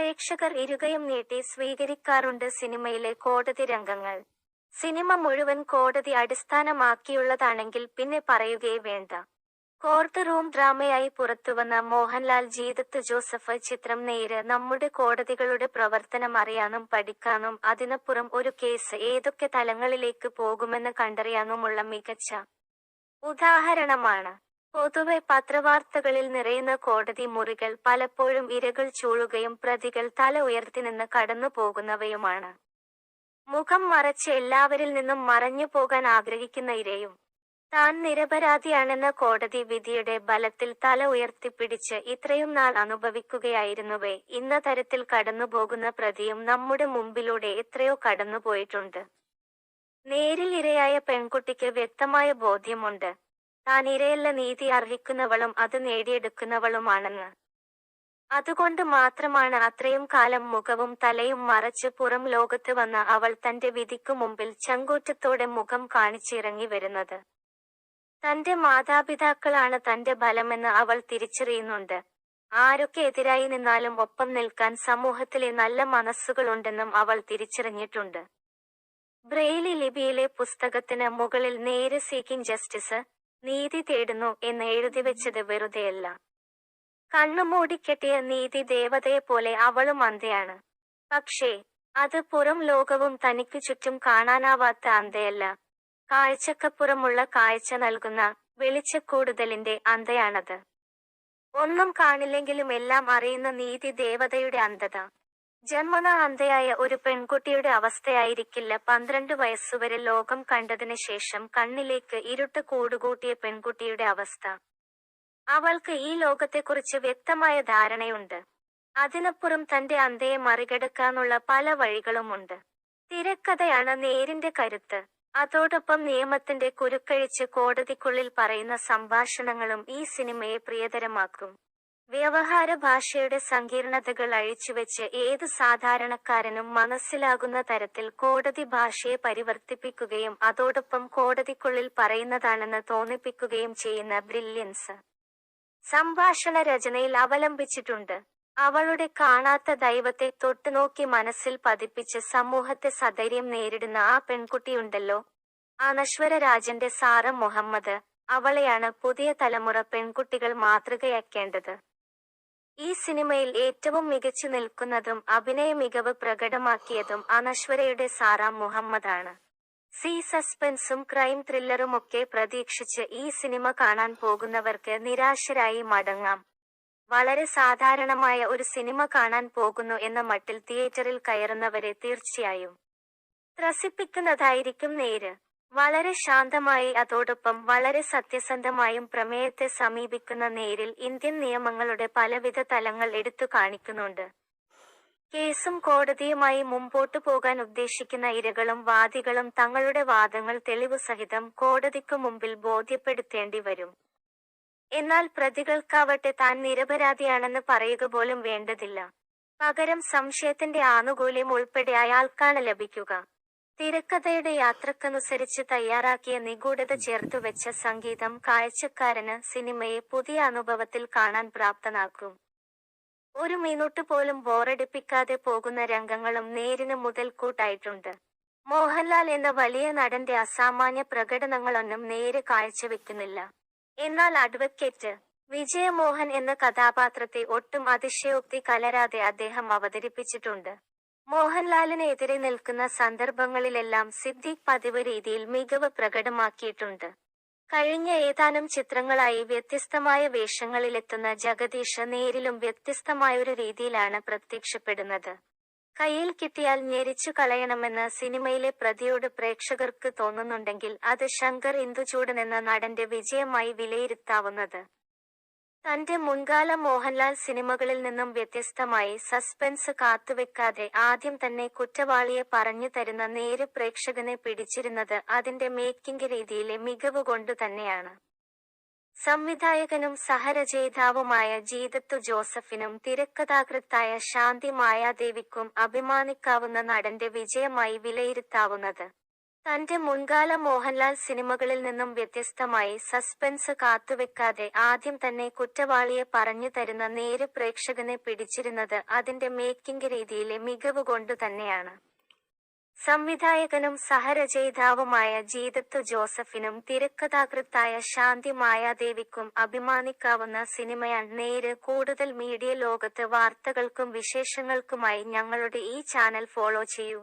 പ്രേക്ഷകർ ഇരുകയും നീട്ടി സ്വീകരിക്കാറുണ്ട് സിനിമയിലെ കോടതി രംഗങ്ങൾ. സിനിമ മുഴുവൻ കോടതി അടിസ്ഥാനമാക്കിയുള്ളതാണെങ്കിൽ പിന്നെ പറയുകയേ വേണ്ട. കോർട്ട് റൂം ഡ്രാമയായി പുറത്തുവന്ന മോഹൻലാൽ ജീതത്ത് ജോസഫ് ചിത്രം നേര് നമ്മുടെ കോടതികളുടെ പ്രവർത്തനം അറിയാനും പഠിക്കാനും അതിനപ്പുറം ഒരു കേസ് ഏതൊക്കെ തലങ്ങളിലേക്ക് പോകുമെന്ന് കണ്ടറിയാനുമുള്ള മികച്ച ഉദാഹരണമാണ് പൊതുവെ പത്രവാർത്തകളിൽ നിറയുന്ന കോടതി മുറികൾ പലപ്പോഴും ഇരകൾ ചൂഴുകയും പ്രതികൾ തല ഉയർത്തി നിന്ന് കടന്നു പോകുന്നവയുമാണ്. മുഖം മറച്ച് എല്ലാവരിൽ നിന്നും മറഞ്ഞു പോകാൻ ആഗ്രഹിക്കുന്ന ഇരയും. താൻ നിരപരാധിയാണെന്ന കോടതി വിധിയുടെ ബലത്തിൽ തല ഉയർത്തിപ്പിടിച്ച് ഇത്രയും നാൾ അനുഭവിക്കുകയായിരുന്നുവേ ഇന്ന തരത്തിൽ കടന്നുപോകുന്ന പ്രതിയും നമ്മുടെ മുമ്പിലൂടെ എത്രയോ കടന്നുപോയിട്ടുണ്ട് നേരിൽ ഇരയായ പെൺകുട്ടിക്ക് വ്യക്തമായ ബോധ്യമുണ്ട്. താൻ ഇരയല്ല നീതി അർഹിക്കുന്നവളും അത് നേടിയെടുക്കുന്നവളുമാണെന്ന്. അതുകൊണ്ട് മാത്രമാണ് അത്രയും കാലം മുഖവും തലയും മറച്ച് പുറം ലോകത്ത് വന്ന അവൾ തന്റെ വിധിക്കു മുമ്പിൽ ചങ്കൂറ്റത്തോടെ മുഖം കാണിച്ചിറങ്ങി വരുന്നത്. തന്റെ മാതാപിതാക്കളാണ് തന്റെ ബലമെന്ന് അവൾ തിരിച്ചറിയുന്നുണ്ട്. ആരൊക്കെ എതിരായി നിന്നാലും ഒപ്പം നിൽക്കാൻ സമൂഹത്തിലെ നല്ല മനസ്സുകളുണ്ടെന്നും അവൾ തിരിച്ചറിഞ്ഞിട്ടുണ്ട്. ബ്രെയിലി ലിപിയിലെ പുസ്തകത്തിന് മുകളിൽ നേരെ സീക്കിംഗ് ജസ്റ്റിസ് നീതി തേടുന്നു എന്ന് എഴുതി വെച്ചത് വെറുതെയല്ല. കണ്ണുമൂടിക്കെട്ടിയ നീതി ദേവതയെ പോലെ അവളും അന്ധയാണ്. പക്ഷേ അത് പുറം ലോകവും തനിക്ക് ചുറ്റും കാണാനാവാത്ത അന്ധയല്ല. കാഴ്ചക്കപ്പുറമുള്ള കാഴ്ച നൽകുന്ന വെളിച്ചക്കൂടുതലിന്റെ അന്ധയാണത്. ഒന്നും കാണില്ലെങ്കിലും എല്ലാം അറിയുന്ന നീതി ദേവതയുടെ അന്ധത. ജന്മന അന്ധയായ ഒരു പെൺകുട്ടിയുടെ അവസ്ഥയായിരിക്കില്ല പന്ത്രണ്ട് വയസ്സുവരെ ലോകം കണ്ടതിന് ശേഷം കണ്ണിലേക്ക് ഇരുട്ട് കൂടുകൂട്ടിയ പെൺകുട്ടിയുടെ അവസ്ഥ. അവൾക്ക് ഈ ലോകത്തെക്കുറിച്ച് വ്യക്തമായ ധാരണയുണ്ട്. അതിനപ്പുറം തന്റെ അന്ധയെ മറികടക്കാനുള്ള പല വഴികളുമുണ്ട്. തിരക്കഥയാണ് നേരിന്റെ കരുത്ത്. അതോടൊപ്പം നിയമത്തിന്റെ കുരുക്കഴിച്ച് കോടതിക്കുള്ളിൽ പറയുന്ന സംഭാഷണങ്ങളും ഈ സിനിമയെ പ്രിയതരമാക്കും. വ്യവഹാര ഭാഷയുടെ സങ്കീർണതകൾ അഴിച്ചുവെച്ച് ഏത് സാധാരണക്കാരനും മനസ്സിലാകുന്ന തരത്തിൽ കോടതി ഭാഷയെ പരിവർത്തിപ്പിക്കുകയും അതോടൊപ്പം കോടതിക്കുള്ളിൽ പറയുന്നതാണെന്ന് തോന്നിപ്പിക്കുകയും ചെയ്യുന്ന ബ്രില്യൻസ്. സംഭാഷണ രചനയിൽ അവലംബിച്ചിട്ടുണ്ട്. അവളുടെ കാണാത്ത ദൈവത്തെ തൊട്ടുനോക്കി മനസ്സിൽ പതിപ്പിച്ച് സമൂഹത്തെ സധൈര്യം നേരിടുന്ന ആ പെൺകുട്ടിയുണ്ടല്ലോ. അനശ്വര രാജന്റെ സാറ മുഹമ്മദ്. അവളെയാണ് പുതിയ തലമുറ പെൺകുട്ടികൾ മാതൃകയാക്കേണ്ടത്. ഈ സിനിമയിൽ ഏറ്റവും മികച്ചു നിൽക്കുന്നതും അഭിനയ മികവ് പ്രകടമാക്കിയതും അനശ്വരയുടെ സാറ മുഹമ്മദാണ്. സി സസ്പെൻസും ക്രൈം ത്രില്ലറുമൊക്കെ പ്രതീക്ഷിച്ച് ഈ സിനിമ കാണാൻ പോകുന്നവർക്ക് നിരാശരായി മടങ്ങാം. വളരെ സാധാരണമായ ഒരു സിനിമ കാണാൻ പോകുന്നു എന്ന മട്ടിൽ തിയേറ്ററിൽ കയറുന്നവരെ തീർച്ചയായും. ത്രസിപ്പിക്കുന്നതായിരിക്കും നേര്. വളരെ ശാന്തമായി അതോടൊപ്പം വളരെ സത്യസന്ധമായും പ്രമേയത്തെ സമീപിക്കുന്ന നേരിൽ ഇന്ത്യൻ നിയമങ്ങളുടെ പലവിധ തലങ്ങൾ എടുത്തു കാണിക്കുന്നുണ്ട്. കേസും കോടതിയുമായി മുമ്പോട്ടു പോകാൻ ഉദ്ദേശിക്കുന്ന ഇരകളും വാദികളും തങ്ങളുടെ വാദങ്ങൾ തെളിവു സഹിതം കോടതിക്കു മുമ്പിൽ ബോധ്യപ്പെടുത്തേണ്ടി വരും. എന്നാൽ പ്രതികൾക്കാവട്ടെ താൻ നിരപരാധിയാണെന്ന് പറയുക പോലും വേണ്ടതില്ല. പകരം സംശയത്തിന്റെ ആനുകൂല്യം ഉൾപ്പെടെ അയാൾക്കാണ് ലഭിക്കുക. തിരക്കഥയുടെ യാത്രക്കനുസരിച്ച് തയ്യാറാക്കിയ നിഗൂഢത ചേർത്തുവെച്ച സംഗീതം കാഴ്ചക്കാരന് സിനിമയെ പുതിയ അനുഭവത്തിൽ കാണാൻ പ്രാപ്തനാക്കും. ഒരു മിനിറ്റ് പോലും ബോറടിപ്പിക്കാതെ പോകുന്ന രംഗങ്ങളും നേരിന് മുതൽക്കൂട്ടായിട്ടുണ്ട്. മോഹൻലാൽ എന്ന വലിയ നടന്റെ അസാമാന്യ പ്രകടനങ്ങളൊന്നും നേരെ കാഴ്ചവെക്കുന്നില്ല. എന്നാൽ അഡ്വക്കേറ്റ് വിജയമോഹൻ എന്ന കഥാപാത്രത്തെ ഒട്ടും അതിശയോക്തി കലരാതെ അദ്ദേഹം അവതരിപ്പിച്ചിട്ടുണ്ട്. മോഹൻലാലിന് എതിരെ നിൽക്കുന്ന സന്ദർഭങ്ങളിലെല്ലാം സിദ്ദിഖ് പതിവ് രീതിയിൽ മികവ് പ്രകടമാക്കിയിട്ടുണ്ട്. കഴിഞ്ഞ ഏതാനും ചിത്രങ്ങളായി വ്യത്യസ്തമായ വേഷങ്ങളിലെത്തുന്ന ജഗദീഷ് നേരിലും വ്യത്യസ്തമായൊരു രീതിയിലാണ് പ്രത്യക്ഷപ്പെടുന്നത്. കയ്യിൽ കിട്ടിയാൽ ഞെരിച്ചു കളയണമെന്ന് സിനിമയിലെ പ്രതിയോട് പ്രേക്ഷകർക്ക് തോന്നുന്നുണ്ടെങ്കിൽ അത് ശങ്കർ ഇന്ദുചൂടൻ എന്ന നടന്റെ വിജയമായി വിലയിരുത്താവുന്നത്. തന്റെ മുൻകാല മോഹൻലാൽ സിനിമകളിൽ നിന്നും വ്യത്യസ്തമായി സസ്പെൻസ് കാത്തുവെക്കാതെ ആദ്യം തന്നെ കുറ്റവാളിയെ പറഞ്ഞു തരുന്ന നേര് പ്രേക്ഷകനെ പിടിച്ചിരുന്നത് അതിന്റെ മേക്കിംഗ് രീതിയിലെ മികവ് കൊണ്ടു തന്നെയാണ്. സംവിധായകനും സഹരചയിതാവുമായ ജീതത്തു ജോസഫിനും തിരക്കഥാകൃത്തായ ശാന്തി മായാദേവിക്കും അഭിമാനിക്കാവുന്ന നടന്റെ വിജയമായി വിലയിരുത്താവുന്നത്. തന്റെ മുൻകാല മോഹൻലാൽ സിനിമകളിൽ നിന്നും വ്യത്യസ്തമായി സസ്പെൻസ് കാത്തുവെക്കാതെ ആദ്യം തന്നെ കുറ്റവാളിയെ പറഞ്ഞു തരുന്ന നേര് പ്രേക്ഷകനെ പിടിച്ചിരുന്നത് അതിന്റെ മേക്കിംഗ് രീതിയിലെ മികവ് കൊണ്ടു തന്നെയാണ്. സംവിധായകനും സഹരചയിതാവുമായ ജീതത്തു ജോസഫിനും തിരക്കഥാകൃത്തായ ശാന്തി മായാദേവിക്കും അഭിമാനിക്കാവുന്ന സിനിമയാണ് നേര് കൂടുതൽ മീഡിയ ലോകത്ത് വാർത്തകൾക്കും വിശേഷങ്ങൾക്കുമായി ഞങ്ങളുടെ ഈ ചാനൽ ഫോളോ ചെയ്യൂ.